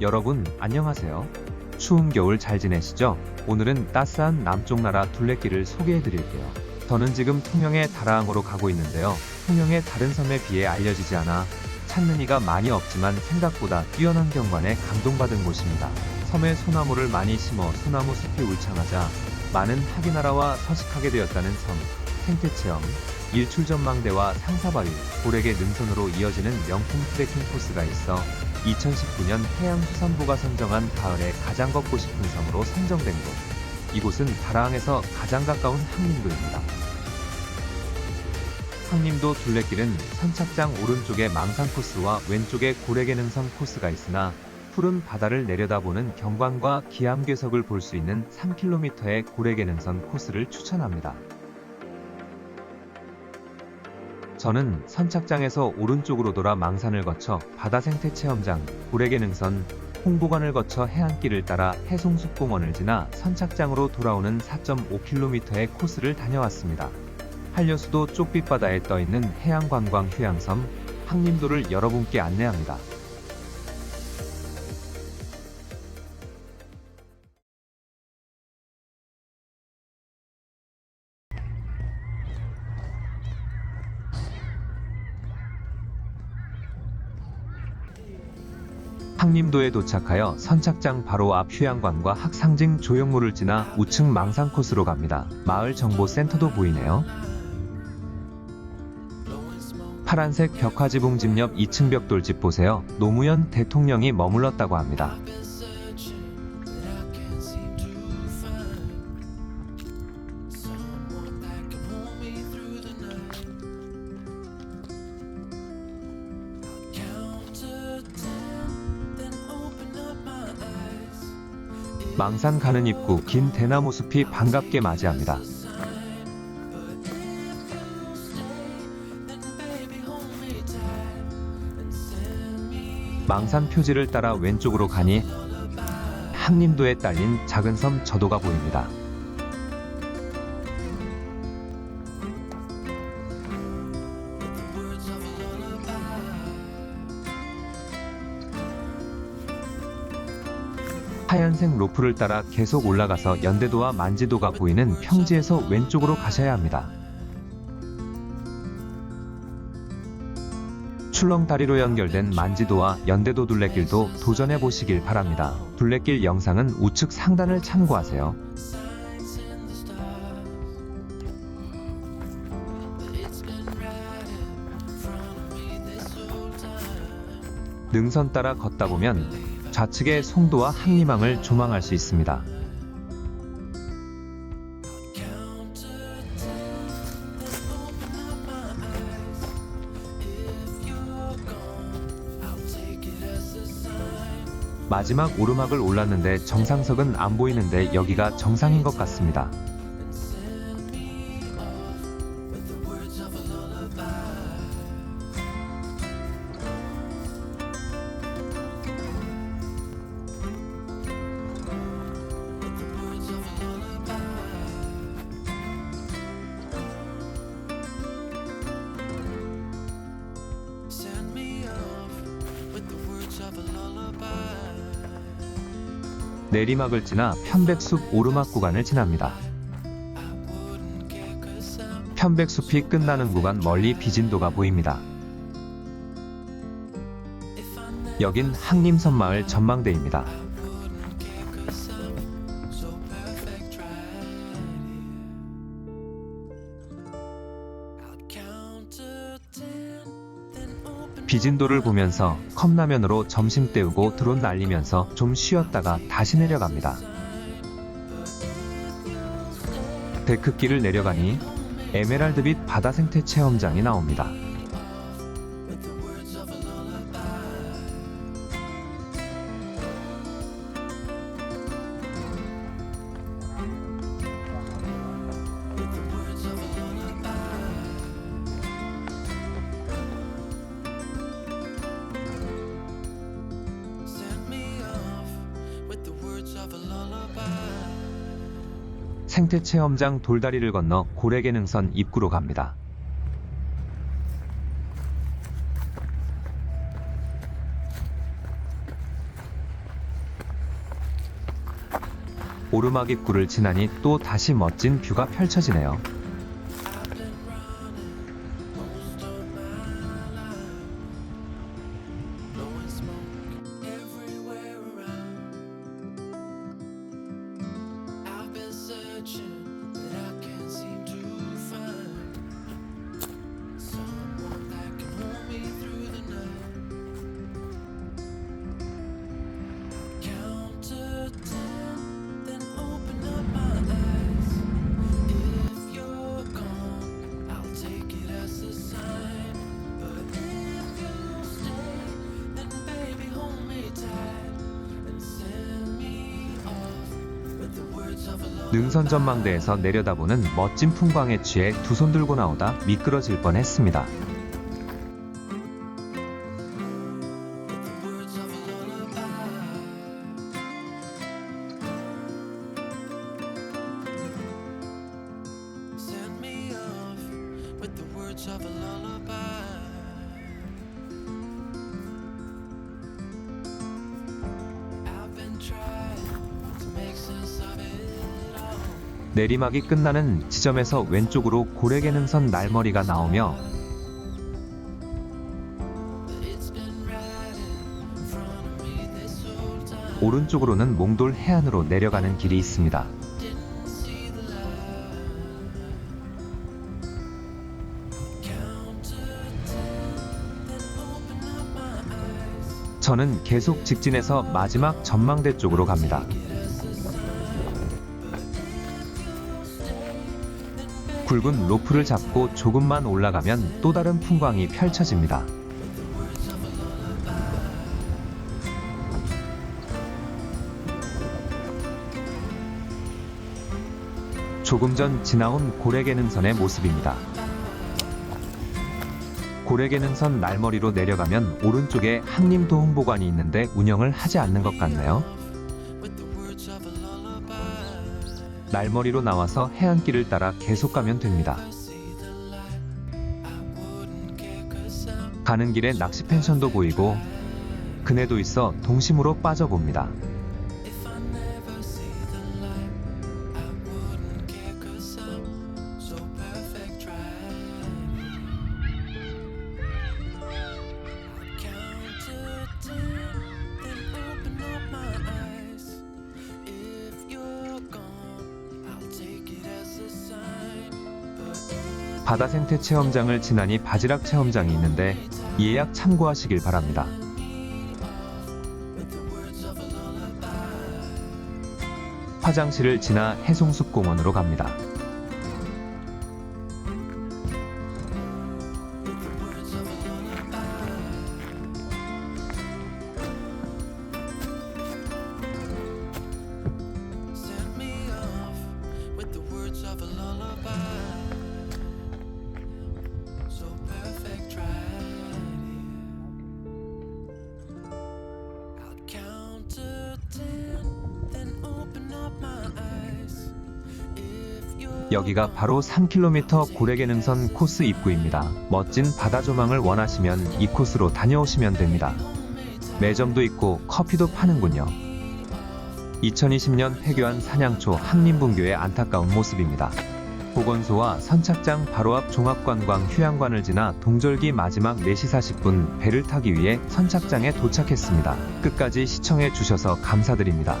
여러분, 안녕하세요. 추운 겨울 잘 지내시죠? 오늘은 따스한 남쪽 나라 둘레길을 소개해 드릴게요. 저는 지금 통영의 다라항으로 가고 있는데요. 통영의 다른 섬에 비해 알려지지 않아 찾는 이가 많이 없지만 생각보다 뛰어난 경관에 감동받은 곳입니다. 섬에 소나무를 많이 심어 소나무 숲이 울창하자 많은 하기나라와 서식하게 되었다는 섬, 생태체험, 일출 전망대와 상사바위, 고래계 능선으로 이어지는 명품 트레킹 코스가 있어 2019년 해양수산부가 선정한 가을에 가장 걷고 싶은 섬으로 선정된 곳. 이곳은 다라항에서 가장 가까운 항림도입니다. 항림도 둘레길은 선착장 오른쪽에 망산 코스와 왼쪽에 고래계 능선 코스가 있으나 푸른 바다를 내려다보는 경관과 기암괴석을 볼 수 있는 3km의 고래계 능선 코스를 추천합니다. 저는 선착장에서 오른쪽으로 돌아 망산을 거쳐 바다 생태 체험장, 고래계 능선, 홍보관을 거쳐 해안길을 따라 해송숲공원을 지나 선착장으로 돌아오는 4.5km의 코스를 다녀왔습니다. 한려수도 쪽빛바다에 떠있는 해양관광 휴양섬 항림도를 여러분께 안내합니다. 항림도에 도착하여 선착장 바로 앞 휴양관과 학상징 조형물을 지나 우측 망산 코스로 갑니다. 마을 정보 센터도 보이네요. 파란색 벽화지붕 집 옆 2층 벽돌집 보세요. 노무현 대통령이 머물렀다고 합니다. 망산 가는 입구 긴 대나무 숲이 반갑게 맞이합니다. 망산 표지를 따라 왼쪽으로 가니 항림도에 딸린 작은 섬 저도가 보입니다. 하얀색 로프를 따라 계속 올라가서 연대도와 만지도가 보이는 평지에서 왼쪽으로 가셔야 합니다. 출렁다리로 연결된 만지도와 연대도 둘레길도 도전해 보시길 바랍니다. 둘레길 영상은 우측 상단을 참고하세요. 능선 따라 걷다 보면 좌측의 송도와 항리망을 조망할 수 있습니다. 마지막 오르막을 올랐는데 정상석은 안 보이는데 여기가 정상인 것 같습니다. 내리막을 지나 편백숲 오르막 구간을 지납니다. 편백숲이 끝나는 구간 멀리 비진도가 보입니다. 여긴 항림섬마을 전망대입니다. 비진도를 보면서 컵라면으로 점심 때우고 드론 날리면서 좀 쉬었다가 다시 내려갑니다. 데크길을 내려가니 에메랄드빛 바다 생태 체험장이 나옵니다. 생태 체험장 돌다리를 건너 고래계능선 입구로 갑니다. 오르막 입구를 지나니 또 다시 멋진 뷰가 펼쳐지네요. 능선 전망대에서 내려다보는 멋진 풍광에 취해 두 손 들고 나오다 미끄러질 뻔했습니다. 내리막이 끝나는 지점에서 왼쪽으로 고래개능선 날머리가 나오며. 오른쪽으로는 몽돌 해안으로 내려가는 길이 있습니다. 저는 계속 직진해서 마지막 전망대 쪽으로 갑니다. 굵은 로프를 잡고 조금만 올라가면 또 다른 풍광이 펼쳐집니다. 조금 전 지나온 고래개능선의 모습입니다. 고래개능선 날머리로 내려가면 오른쪽에 한림도홍보관이 있는데 운영을 하지 않는 것 같네요. 날머리로 나와서 해안길을 따라 계속 가면 됩니다. 가는 길에 낚시 펜션도 보이고 그네도 있어 동심으로 빠져봅니다. 바다 생태 체험장을 지나니 바지락 체험장이 있는데 예약 참고하시길 바랍니다. 화장실을 지나 해송숲 공원으로 갑니다. 여기가 바로 3km 고래개능선 코스 입구입니다. 멋진 바다 조망을 원하시면 이 코스로 다녀오시면 됩니다. 매점도 있고 커피도 파는군요. 2020년 폐교한 산양초 한림분교의 안타까운 모습입니다. 보건소와 선착장 바로 앞 종합관광 휴양관을 지나 동절기 마지막 4시 40분 배를 타기 위해 선착장에 도착했습니다. 끝까지 시청해 주셔서 감사드립니다.